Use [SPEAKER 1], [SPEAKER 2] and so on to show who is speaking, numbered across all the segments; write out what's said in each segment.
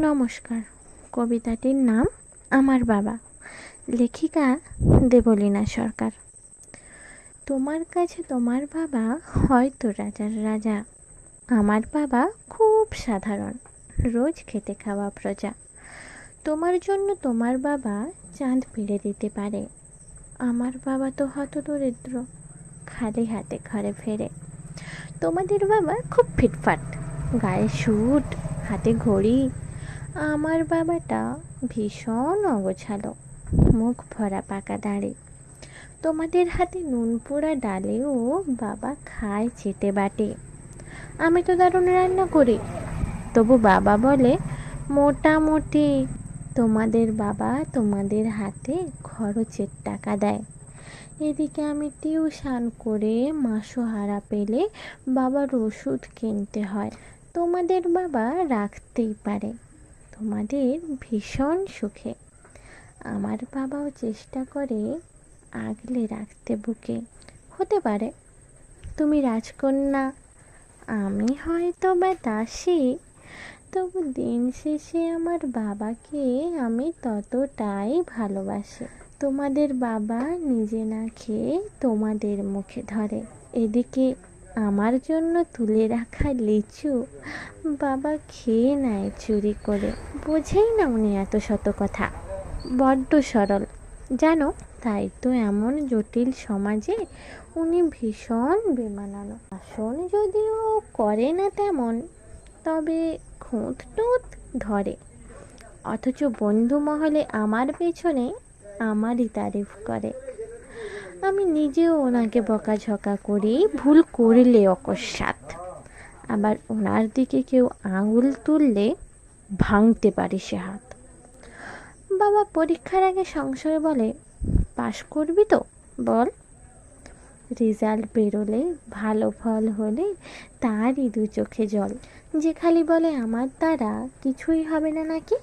[SPEAKER 1] নমস্কার। কবিতাটির নাম আমার বাবা, লেখিকা দেবলীনা সরকার। তোমার কাছে তোমার বাবা হয়তো রাজার রাজা। আমার বাবা খুব সাধারণ, রোজ খেতে খাওয়া প্রজা। তোমার জন্য তোমার বাবা চাঁদ পেড়ে দিতে পারে। আমার বাবা তো হত দরিদ্র খালি হাতে ঘরে ফেরে। তোমাদের বাবা খুব ফিটফাট, গায়ে স্যুট হাতে ঘড়ি আমার বাবাটা ভীষণ অগোছালো, মুখ ভরা পাকা দাঁড়ে। তোমাদের হাতে নুন পোড়া ডালেও বাবা খায় চেটে বাটে। আমি তো দারুণ রান্না করি। তবু বাবা বলে, মোটামুটি তোমাদের বাবা তোমাদের হাতে খরচের টাকা দেয়। এদিকে আমি টিউশন করে মাসোহারা পেলে বাবার ওষুধ কিনতে হয়। তোমাদের বাবা রাখতেই পারে। তোমাদের ভীষণ সুখে। আমার বাবাও চেষ্টা করে আগলে রাখতে বুকে। হতে পারে। তুমি রাজকন্যা। আমি হয়তো বা দাসী। তবু দিন শেষে আমার বাবাকে আমি ততটাই ভালোবাসি। তোমাদের বাবা নিজে না খেয়ে তোমাদের মুখে ধরে। এদিকে আমার জন্য তুলে রাখা লিচু বাবা খেয়ে নেয় চুরি করে। বোঝেই না উনি এত শত কথা। বড্ড সরল। জানো, তাই তো এমন জটিল সমাজে উনি ভীষণ বেমানানো। আসন যদিও করে না তেমন, তবে খুঁত টুঁত ধরে। অথচ বন্ধু মহলে আমার পেছনে আমারই তারিফ করে। আমি নিজেও ওনাকে বকাঝকা করি, ভুল করলে অকস্মাৎ। আবার ওনার দিকে কেউ আঙুল তুললে ভাঙতে পারি সে হাত। বাবা পরীক্ষার আগে সংশয়ে বলে, পাশ করবি তো? বল। রেজাল্ট বেরোলে ভালো ফল হলে তারই দু চোখে জল। যে খালি বলে, আমার দ্বারা কিছুই হবে না নাকি?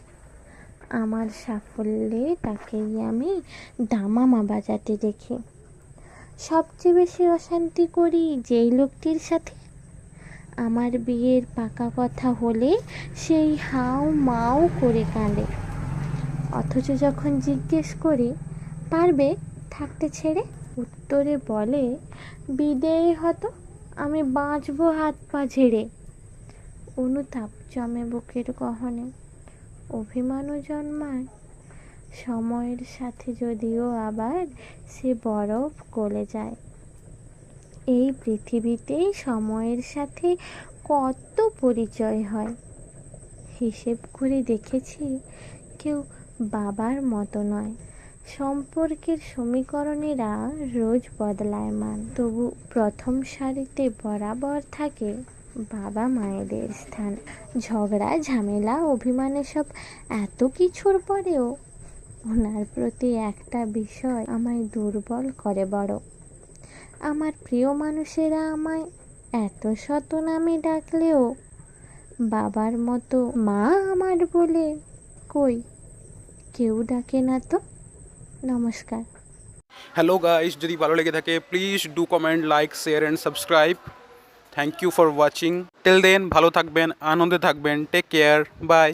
[SPEAKER 1] আমার সাফল্যে তাকেই আমি দামামা বাজাতে দেখি। সবচেয়ে বেশি অশান্তি করি যেই লোকটির সাথে। আমার বিয়ের পাকা কথা হলে সেই হাও মাও করে কাঁদে। অথচ যখন জিজ্ঞেস করি, পারবে থাকতে ছেড়ে? উত্তরে বলে, বিদেয় হতো, আমি বাঁচবো হাত পা ঝেড়ে। অনুতাপ জমে বুকের গহনে। অভিমানও জন্মায়। সময়ের সাথে যদিও আবার সে বরফ গলে যায়। এই পৃথিবীতেই সময়ের সাথে কত পরিচয় হয়? হিসেব করে দেখেছি, কেউ বাবার মতো নয়। সম্পর্কের সমীকরণেরা রোজ বদলায় মান তবু প্রথম সারিতে বরাবর থাকে বাবা মায়েদের স্থান। ঝগড়া, ঝামেলা, অভিমানে সব এত কিছুর পরেও ওনার প্রতি একটা বিষয় আমায় দুর্বল করে বড়। আমার প্রিয় মানুষেরা আমায় এত শত নামে ডাকলেও বাবার মতো মা আমার বলে কই? কেউ ডাকে না তো? নমস্কার।
[SPEAKER 2] হ্যালো গাইস যদি ভালো লেগে থাকে please do comment like share and subscribe thank you for watching till then ভালো থাকবেন, আনন্দে থাকবেন টেক কেয়ার বাই